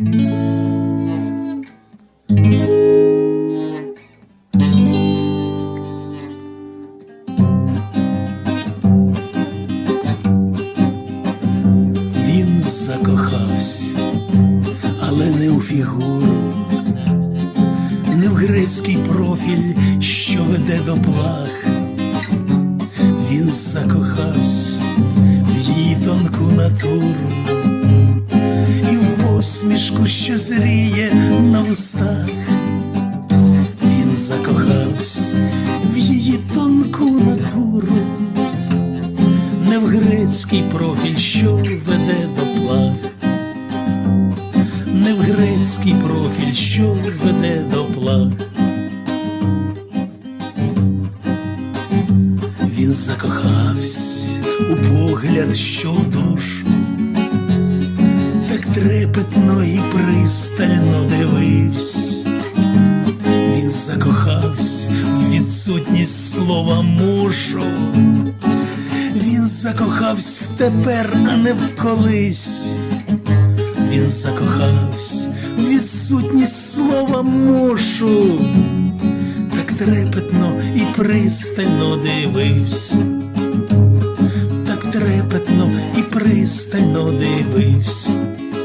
Він закохався, але не у фігуру, не в грецький профіль, що веде до плах. Він закохався в її тонку натуру посмішку, що зріє на устах. Він закохався в її тонку натуру не в грецький профіль, що веде до плах, не в грецький профіль, що веде до плах. Він закохався у погляд, що душу, трепетно і пристально дивився. Він закохався в відсутність слова мушу. Він закохався в тепер, а не в колись. Він закохався в відсутність слова мушу, так трепетно і пристально дивився, так трепетно і пристально дивився.